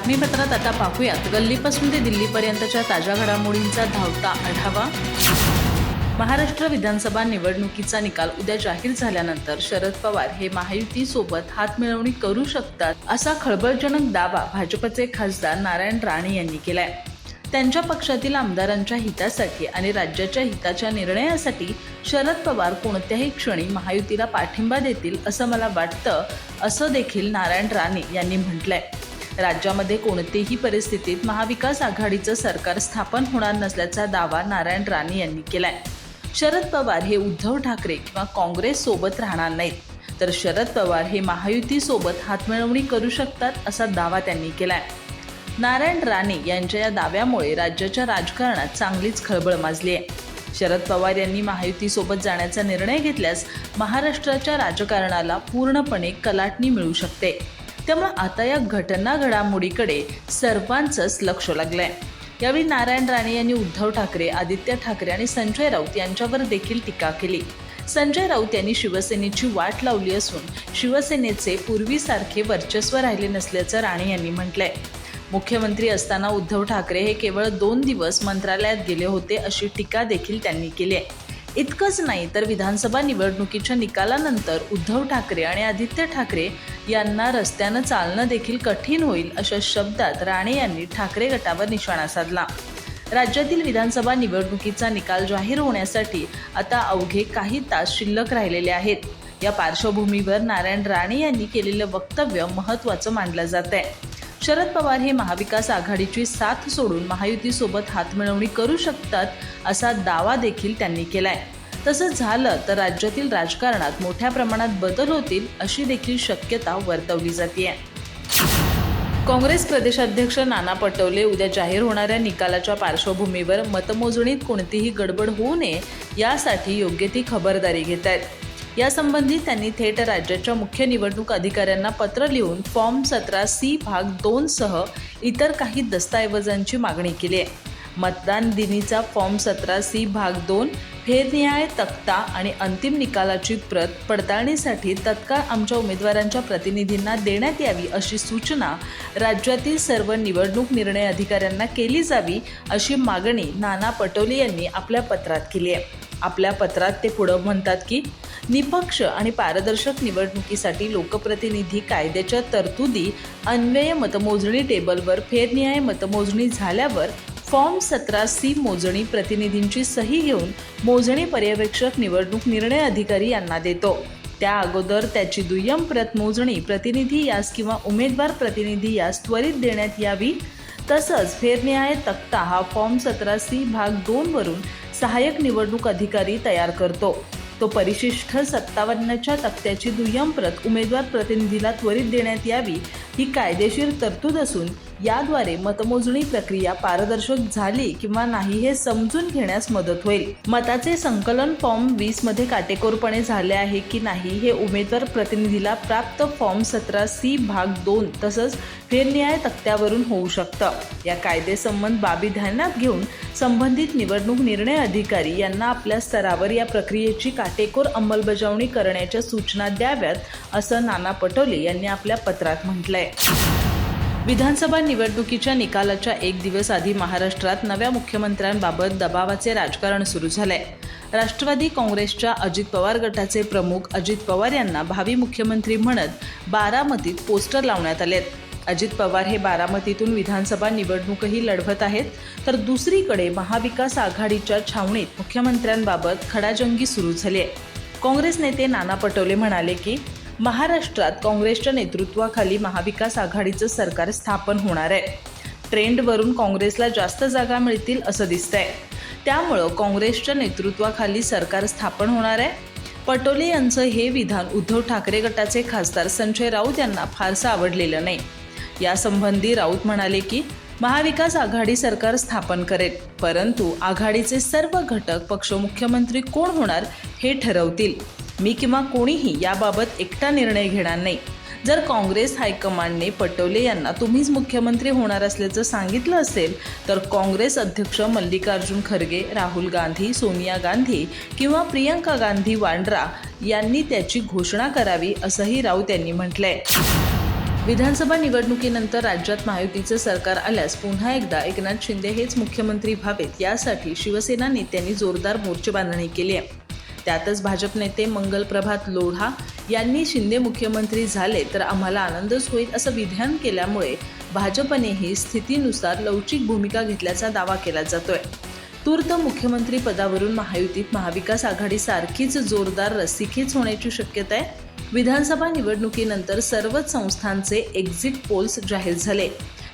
बातमीपत्रात आता पाहूयात. गल्लीपासून ते दिल्लीपर्यंतच्या ताज्या घडामोडींचा धावता आढावा. महाराष्ट्र विधानसभा निवडणुकीचा निकाल उद्या जाहीर झाल्यानंतर शरद पवार हे महायुतीसोबत हातमिळवणी करू शकतात असा खळबळजनक दावा भाजपचे खासदार नारायण राणे यांनी केलाय. त्यांच्या पक्षातील आमदारांच्या हितासाठी आणि राज्याच्या हिताच्या निर्णयासाठी शरद पवार कोणत्याही क्षणी महायुतीला पाठिंबा देतील असं मला वाटतं असं देखील नारायण राणे यांनी म्हटलंय. राज्यामध्ये कोणतेही परिस्थितीत महाविकास आघाडीचं सरकार स्थापन होणार नसल्याचा दावा नारायण राणे यांनी केलाय. शरद पवार हे उद्धव ठाकरे किंवा काँग्रेस सोबत राहणार नाहीत. तर शरद पवार हे महायुती सोबत हातमिळवणी करू शकतात असा दावा त्यांनी केलाय. नारायण राणे यांच्या या दाव्यामुळे राज्याच्या राजकारणात चांगलीच खळबळ माजली आहे. शरद पवार यांनी महायुतीसोबत जाण्याचा निर्णय घेतल्यास महाराष्ट्राच्या राजकारणाला पूर्णपणे कलाटणी मिळू शकते. त्यामुळे आता या घटना घडामोडीकडे सर्वांचंच लक्ष लागलं आहे यावेळी नारायण राणे यांनी उद्धव ठाकरे आदित्य ठाकरे आणि संजय राऊत यांच्यावर देखील टीका केली. संजय राऊत यांनी शिवसेनेची वाट लावली असून शिवसेनेचे पूर्वीसारखे वर्चस्व राहिले नसल्याचं राणे यांनी म्हटलंय. मुख्यमंत्री असताना उद्धव ठाकरे हे केवळ दोन दिवस मंत्रालयात गेले होते अशी टीका देखील त्यांनी केली आहे. इतकंच नाही तर विधानसभा निवडणुकीच्या निकालानंतर उद्धव ठाकरे आणि आदित्य ठाकरे यांना रस्त्यानं चालणं देखील कठीण होईल अशा शब्दात राणे यांनी ठाकरे गटावर निशाणा साधला. राज्यातील विधानसभा निवडणुकीचा निकाल जाहीर होण्यासाठी आता अवघे काही तास शिल्लक राहिलेले आहेत. या पार्श्वभूमीवर नारायण राणे यांनी केलेलं वक्तव्य महत्त्वाचं मानलं जात आहे शरद पवार हे महाविकास आघाडीची साथ सोडून महायुतीसोबत हातमिळवणी करू शकतात असा दावा देखील त्यांनी केलाय. तसंच झालं तर राज्यातील राजकारणात मोठ्या प्रमाणात बदल होतील अशी देखील शक्यता वर्तवली जाते काँग्रेस प्रदेशाध्यक्ष नाना पटोले उद्या जाहीर होणाऱ्या निकालाच्या पार्श्वभूमीवर मतमोजणीत कोणतीही गडबड होऊ नये यासाठी योग्य ती खबरदारी घेत आहेत यासंबंधी त्यांनी थेट राज्याच्या मुख्य निवडणूक अधिकाऱ्यांना पत्र लिहून फॉर्म सतरा सी भाग दोन सह इतर काही दस्तऐवजांची मागणी केली आहे. मतदान दिनीचा फॉर्म सतरा सी भाग दोन फेरनिहाय तक्ता आणि अंतिम निकालाची प्रत पडताळणीसाठी तत्काळ आमच्या उमेदवारांच्या प्रतिनिधींना देण्यात यावी अशी सूचना राज्यातील सर्व निवडणूक निर्णय अधिकाऱ्यांना केली जावी अशी मागणी नाना पटोले यांनी आपल्या पत्रात केली आहे. आपल्या पत्रात ते पुढं म्हणतात की निपक्ष आणि पारदर्शक निवडणुकीसाठी लोकप्रतिनिधी कायद्याच्या तरतुदी अन्वय मतमोजणी टेबलवर फेरनिहाय मतमोजणी झाल्यावर फॉर्म सतरा सी मोजणी प्रतिनिधींची सही घेऊन मोजणी पर्यवेक्षक निवडणूक निर्णय अधिकारी यांना देतो. त्या अगोदर त्याची दुय्यम प्रत मोजणी प्रतिनिधी यास किंवा उमेदवार प्रतिनिधी यास त्वरित देण्यात यावी. तसंच फेरनिहाय तक्ता हा फॉर्म सतरा सी भाग दोन वरून सहाय्यक निवडणूक अधिकारी तयार करतो. तो परिशिष्ट सत्तावन्नच्या तक्त्याची दुय्यम प्रत उमेदवार प्रतिनिधीला त्वरित देण्यात यावी ही कायदेशीर तरतूद असून याद्वारे मतमोजणी प्रक्रिया पारदर्शक झाली किंवा नाही हे समजून घेण्यास मदत होईल. मताचे संकलन फॉर्म वीसमध्ये काटेकोरपणे झाले आहे की नाही हे उमेदवार प्रतिनिधीला प्राप्त फॉर्म सतरा सी भाग दोन तसंच फेरन्याय तक्त्यावरून होऊ शकतं. या कायदेसंबंध बाबी ध्यानात घेऊन संबंधित निवडणूक निर्णय अधिकारी यांना आपल्या स्तरावर या प्रक्रियेची काटेकोर अंमलबजावणी करण्याच्या सूचना द्याव्यात असं नाना पटोले यांनी आपल्या पत्रात म्हटलंय. विधानसभा निवडणुकीच्या निकालाच्या एक दिवस आधी महाराष्ट्रात नव्या मुख्यमंत्र्यांबाबत दबावाचे राजकारण सुरू झाले राष्ट्रवादी काँग्रेसच्या अजित पवार गटाचे प्रमुख अजित पवार यांना भावी मुख्यमंत्री म्हणत बारामतीत पोस्टर लावण्यात आलेत. अजित पवार हे बारामतीतून विधानसभा निवडणूकही लढवत आहेत तर दुसरीकडे महाविकास आघाडीच्या छावणीत मुख्यमंत्र्यांबाबत खडाजंगी सुरू झाली आहे काँग्रेस नेते नाना पटोले म्हणाले की महाराष्ट्रात काँग्रेसच्या नेतृत्वाखाली महाविकास आघाडीचं सरकार स्थापन होणार आहे. ट्रेंडवरून काँग्रेसला जास्त जागा मिळतील असं दिसतंय. त्यामुळं काँग्रेसच्या नेतृत्वाखाली सरकार स्थापन होणार आहे. पटोले यांचं हे विधान उद्धव ठाकरे गटाचे खासदार संजय राऊत यांना फारसं आवडलेलं नाही. यासंबंधी राऊत म्हणाले की महाविकास आघाडी सरकार स्थापन करेल परंतु आघाडीचे सर्व घटक पक्ष मुख्यमंत्री कोण होणार हे ठरवतील. मी किंवा कोणीही याबाबत एकटा निर्णय घेणार नाही. जर काँग्रेस हायकमांडने पटोले यांना तुम्हीच मुख्यमंत्री होणार असल्याचं सांगितलं असेल तर काँग्रेस अध्यक्ष मल्लिकार्जुन खरगे राहुल गांधी सोनिया गांधी किंवा प्रियंका गांधी वांड्रा यांनी त्याची घोषणा करावी असंही राऊत यांनी म्हटलंय. विधानसभा निवडणुकीनंतर राज्यात महायुतीचं सरकार आल्यास पुन्हा एकदा एकनाथ शिंदे हेच मुख्यमंत्री व्हावेत यासाठी शिवसेना नेत्यांनी जोरदार मोर्चे बांधणी केली आहे. त्यातच भाजप नेते मंगल प्रभात लोढा यांनी शिंदे मुख्यमंत्री झाले तर आम्हाला आनंदच होईल असं विधान केल्यामुळे भाजपनेही स्थितीनुसार लवचिक भूमिका घेतल्याचा दावा केला जातोय. तूर्त मुख्यमंत्री पदावरून महायुतीत महाविकास आघाडी सारखीच जोरदार रस्सीखेच होण्याची शक्यता आहे. विधानसभा निवडणुकीनंतर सर्वच संस्थांचे एक्झिट पोल्स जाहीर झाले.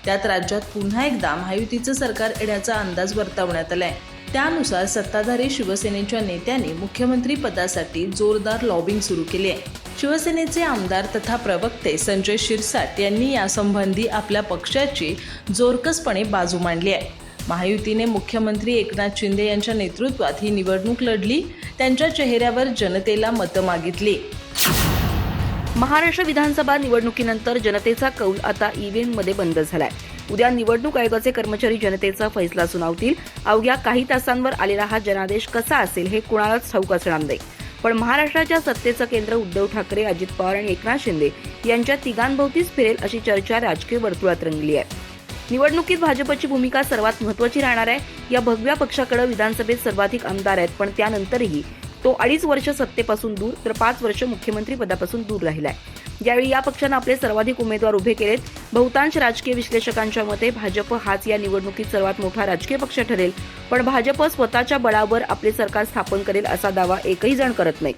त्यात राज्यात पुन्हा एकदा महायुतीचं सरकार येण्याचा अंदाज वर्तवण्यात आलाय. त्यानुसार सत्ताधारी शिवसेनेच्या नेत्याने मुख्यमंत्री पदासाठी जोरदार लॉबिंग सुरू केली आहे. शिवसेनेचे आमदार तथा प्रवक्ते संजय शिरसाट यांनी यासंबंधी आपल्या पक्षाची जोरकसपणे बाजू मांडली आहे. महायुतीने मुख्यमंत्री एकनाथ शिंदे यांच्या नेतृत्वात ही निवडणूक लढली त्यांच्या चेहऱ्यावर जनतेला मतं मागितली. महाराष्ट्र विधानसभा निवडणुकीनंतर जनतेचा कौल आता ईव्हीएममध्ये बंद झालाय. उद्या निवडणूक आयोगाचे कर्मचारी जनतेचा फैसला सुनावतील. अवघ्या काही तासांवर आलेला हा जनादेश कसा असेल हे कुणालाच ठाऊक असणार नाही. पण महाराष्ट्राच्या सत्तेचं केंद्र उद्धव ठाकरे अजित पवार आणि एकनाथ शिंदे यांच्या तिघांभोवतीच फिरेल अशी चर्चा राजकीय वर्तुळात रंगली आहे. निवडणुकीत भाजपची भूमिका सर्वात महत्वाची राहणार आहे या भगव्या पक्षाकडे विधानसभेत सर्वाधिक आमदार आहेत पण त्यानंतरही तो अडीच वर्ष सत्तेपासून दूर तर पाच वर्ष मुख्यमंत्री पदापासून दूर राहिलाय. यावेळी या पक्षानं आपले सर्वाधिक उमेदवार उभे केलेत. बहुतांश राजकीय विश्लेषकांच्या मते भाजप हाच या निवडणुकीत सर्वात मोठा राजकीय पक्ष ठरेल. पण भाजप स्वतःच्या बळावर आपले सरकार स्थापन करेल असा दावा एकही जण करत नाही.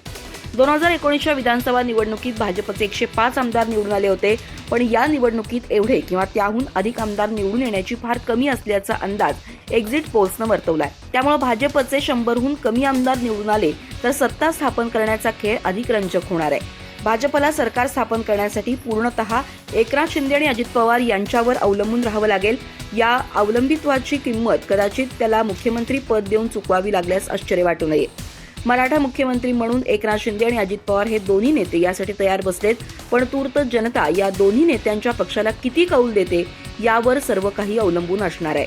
दोन हजार एकोणीसच्या विधानसभा निवडणुकीत भाजपचे एकशे पाच आमदार निवडून आले होते. पण या निवडणुकीत एवढे किंवा त्याहून अधिक आमदार निवडून येण्याची फार कमी असल्याचा अंदाज एक्झिट पोल्सनं वर्तवलाय. त्यामुळे भाजपचे शंभरहून कमी आमदार निवडून आले तर सत्ता स्थापन करण्याचा खेळ अधिक रंजक होणार आहे. भाजपला सरकार स्थापन करण्यासाठी पूर्णतः एकनाथ शिंदे आणि अजित पवार यांच्यावर अवलंबून राहावं लागेल. या अवलंबित्वाची किंमत कदाचित त्याला मुख्यमंत्री पद देऊन चुकवावी लागल्यास आश्चर्य वाटू नये. मराठा मुख्यमंत्री म्हणून एकनाथ शिंदे आणि अजित पवार हे दोन्ही नेते यासाठी तयार बसलेत. पण तूर्त जनता या दोन्ही नेत्यांच्या पक्षाला किती कौल देते यावर सर्व काही अवलंबून असणार आहे.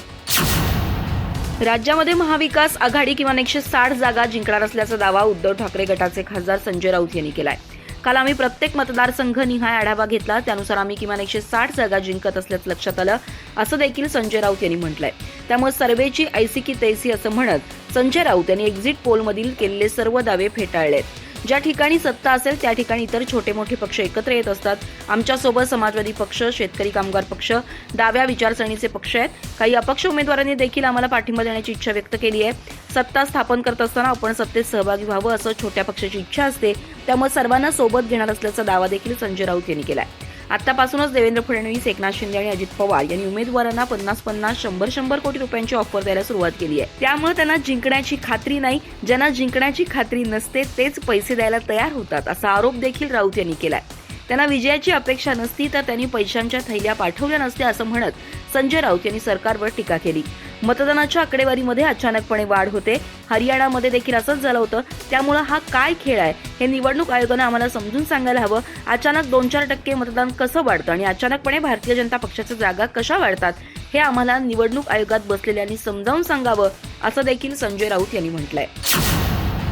राज्यामध्ये महाविकास आघाडी किमान एकशे साठ जागा जिंकणार असल्याचा दावा उद्धव ठाकरे गटाचे खासदार संजय राऊत यांनी केलाय. काल आम्ही प्रत्येक मतदारसंघ निहाय आढावा घेतला. त्यानुसार आम्ही किमान एकशे साठ जागा जिंकत असल्याचं लक्षात आलं. असं देखील संजय राऊत यांनी म्हटलंय. त्यामुळे सर्वेची ऐसी की तैसी असं म्हणत संजय राऊत यांनी एक्झिट पोलमधील केलेले सर्व दावे फेटाळलेत. ज्या ठिकाणी सत्ता असेल त्या ठिकाणी इतर छोटे मोठे पक्ष एकत्र येत असतात. आमच्यासोबत समाजवादी पक्ष शेतकरी कामगार पक्ष डाव्या विचारसरणीचे पक्ष आहेत. काही अपक्ष उमेदवारांनी देखील आम्हाला पाठिंबा देण्याची इच्छा व्यक्त केली आहे. सत्ता स्थापन करत असताना आपण सत्तेत सहभागी व्हावं असं छोट्या पक्षाची इच्छा असते. त्यामुळे सर्वांना सोबत घेणार असल्याचा दावा देखील संजय राऊत यांनी केला आहे आतापासूनच देवेंद्र फडणवीस एकनाथ शिंदे आणि अजित पवार यांनी उमेदवारांना पन्नास पन्नास शंभर शंभर कोटी रुपयांची ऑफर द्यायला सुरुवात केली आहे. त्यामुळे त्यांना जिंकण्याची खात्री नाही. ज्यांना जिंकण्याची खात्री नसते तेच पैसे द्यायला तयार होतात असा आरोप देखील राऊत यांनी केलाय. त्यांना विजयाची अपेक्षा नसती तर त्यांनी पैशांच्या थैल्या पाठवल्या नसत्या असं म्हणत संजय राऊत यांनी सरकारवर टीका केली. मतदानाच्या आकडेवारीमध्ये अचानकपणे वाढ होते. हरियाणामध्ये देखील असंच झालं होतं. त्यामुळं हा काय खेळ आहे? हे निवडणूक आयोगानं आम्हाला समजून सांगायला हवं. अचानक दोन चार टक्के मतदान कसं वाढतं आणि अचानकपणे भारतीय जनता पक्षाच्या जागा कशा वाढतात? हे आम्हाला निवडणूक आयोगात बसलेल्यांनी समजावून सांगावं असं देखील संजय राऊत यांनी म्हटलंय.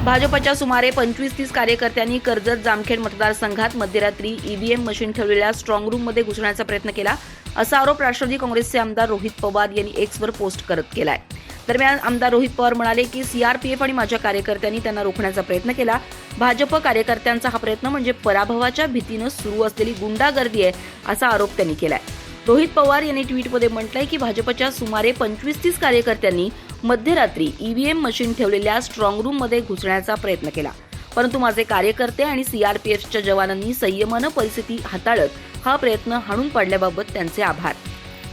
भाजपच्या सुमारे पंचवीस तीस कार्यकर्त्यांनी कर्जत जामखेड मतदारसंघात मध्यरात्री ईव्हीएम मशीन ठेवलेल्या स्ट्रॉंग रूममध्ये घुसण्याचा प्रयत्न केला असा आरोप राष्ट्रवादी काँग्रेसचे आमदार रोहित पवार यांनी एक्सवर पोस्ट करत केलाय. दरम्यान आमदार रोहित पवार म्हणाले की सीआरपीएफ आणि माझ्या कार्यकर्त्यांनी त्यांना रोखण्याचा प्रयत्न केला. भाजप कार्यकर्त्यांचा हा प्रयत्न म्हणजे पराभवाच्या भीतीनं सुरू असलेली गुंडागर्दी आहे असा आरोप त्यांनी केलाय. रोहित पवार यांनी ट्विटमध्ये म्हटलंय की भाजपच्या सुमारे पंचवीस तीस कार्यकर्त्यांनी मध्यरात्री ईव्हीएम मशीन ठेवलेल्या स्ट्रॉंग रूममध्ये घुसण्याचा प्रयत्न केला. परंतु माझे कार्यकर्ते आणि सीआरपीएफच्या जवानांनी संयमानं परिस्थिती हाताळत हा प्रयत्न हाणून पाडल्याबाबत त्यांचे आभार.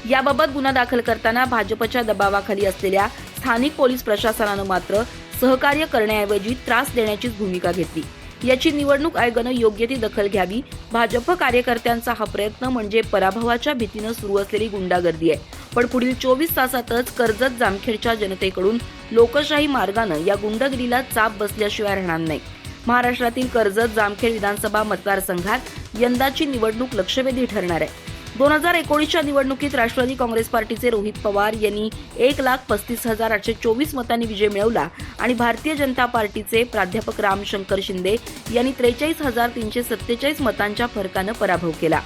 याबाबत गुन्हा दाखल करताना भाजपच्या दबावाखाली असलेल्या स्थानिक पोलीस प्रशासनानं मात्र सहकार्य करण्याऐवजी त्रास देण्याचीच भूमिका घेतली. याची निवडणूक आयोगानं योग्य ती दखल घ्यावी. भाजप कार्यकर्त्यांचा हा प्रयत्न म्हणजे पराभवाच्या भीतीनं सुरू असलेली गुंडागर्दी आहे. पण पुढील चोवीस तासातच कर्जत जामखेडच्या जनतेकडून लोकशाही मार्गानं या गुंडगिरीला चाप बसल्याशिवाय राहणार नाही. महाराष्ट्रातील कर्जत जामखेड विधानसभा मतदारसंघात यंदाची निवडणूक लक्षवेधी ठरणार आहे. दोन हजार एकोणीसच्या निवडणुकीत राष्ट्रवादी काँग्रेस पार्टीचे रोहित पवार यांनी एक लाख पस्तीस हजार आठशे चोवीस मतांनी विजय मिळवला आणि भारतीय जनता पार्टीचे प्राध्यापक रामशंकर शिंदे यांनी त्रेचाळीस हजार तीनशे सत्तेचाळीस मतांच्या फरकानं पराभव केला.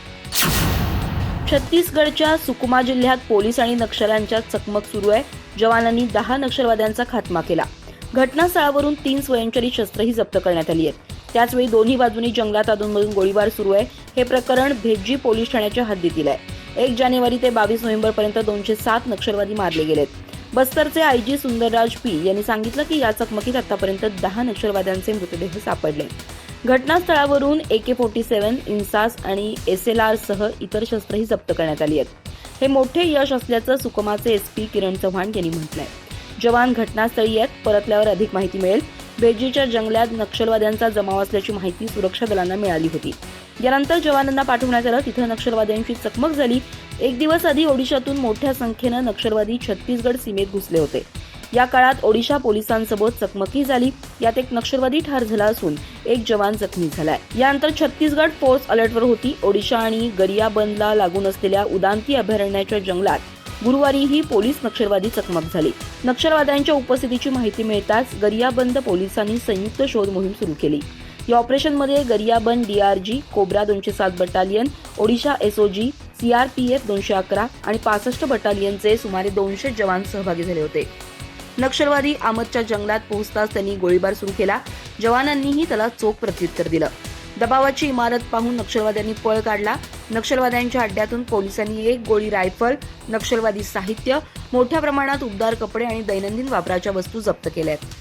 छत्तीसगडच्या सुकुमा जिल्ह्यात पोलीस आणि नक्षल्यांच्या चकमक सुरू आहे. जवानांनी दहा नक्षलवाद्यांचा खात्मा केला. घटनास्थळावरून तीन स्वयंचलित शस्त्रही जप्त करण्यात आली आहेत. त्याचवेळी दोन्ही बाजूनी जंगलात अधूनमधून गोळीबार सुरू आहे. हे प्रकरण भेज्जी पोलीस ठाण्याच्या हद्दीतील आहे एक जानेवारी ते बावीस नोव्हेंबरपर्यंत दोनशे सात नक्षलवादी मारले गेलेत. बस्तरचे आयजी सुंदरराज पी यांनी सांगितलं की या चकमकीत आतापर्यंत दहा नक्षलवाद्यांचे मृतदेह सापडले. घटनास्थळावरून ए के फोर्टी सेव्हन इन्सास आणि एस एल सह इतर शस्त्रही जप्त करण्यात आली आहेत. हे मोठे यश असल्याचं सुकमाचे एस पी किरण चव्हाण यांनी म्हटलंय. जवान घटनास्थळी आहेत परतल्यावर अधिक माहिती मिळेल. बेजीच्या जंगलात नक्षलवाद्यांचा जमाव असल्याची माहिती सुरक्षा दलांना मिळाली होती. यानंतर जवानांना पाठवण्यात आलं तिथं नक्षलवाद्यांची चकमक झाली. एक दिवस आधी ओडिशातून मोठ्या संख्येनं नक्षलवादी छत्तीसगड सीमेत घुसले होते. या काळात ओडिशा पोलिसांसोबत चकमकी झाली. यात एक नक्षलवादी ठार झाला असून एक जवान जखमी झालाय. यानंतर छत्तीसगड फोर्स अलर्टवर होती. ओडिशा आणि गरियाबंदला लागून असलेल्या उदांती अभयारण्याच्या जंगलात गुरुवारी ही पोलीस नक्षलवादी चकमक झाली. नक्षलवाद्यांच्या उपस्थितीची माहिती मिळताच गरियाबंद पोलिसांनी संयुक्त शोध मोहीम सुरू केली. या ऑपरेशनमध्ये गरियाबंद डीआरजी कोब्रा दोनशे सात बटालियन ओडिशा एसओजी सीआरपीएफ दोनशे अकरा आणि पासष्ट बटालियनचे सुमारे दोनशे जवान सहभागी झाले होते. नक्षलवादी आमदच्या जंगलात पोहोचताच त्यांनी गोळीबार सुरू केला. जवानांनीही त्याला चोख प्रत्युत्तर दिलं. दबावाची इमारत पाहून नक्षलवाद्यांनी पळ काढला. नक्षलवाद्यांच्या अड्ड्यातून पोलिसांनी एक गोळी रायफल नक्षलवादी साहित्य मोठ्या प्रमाणात उबदार कपडे आणि दैनंदिन वापराच्या वस्तू जप्त केल्या आहेत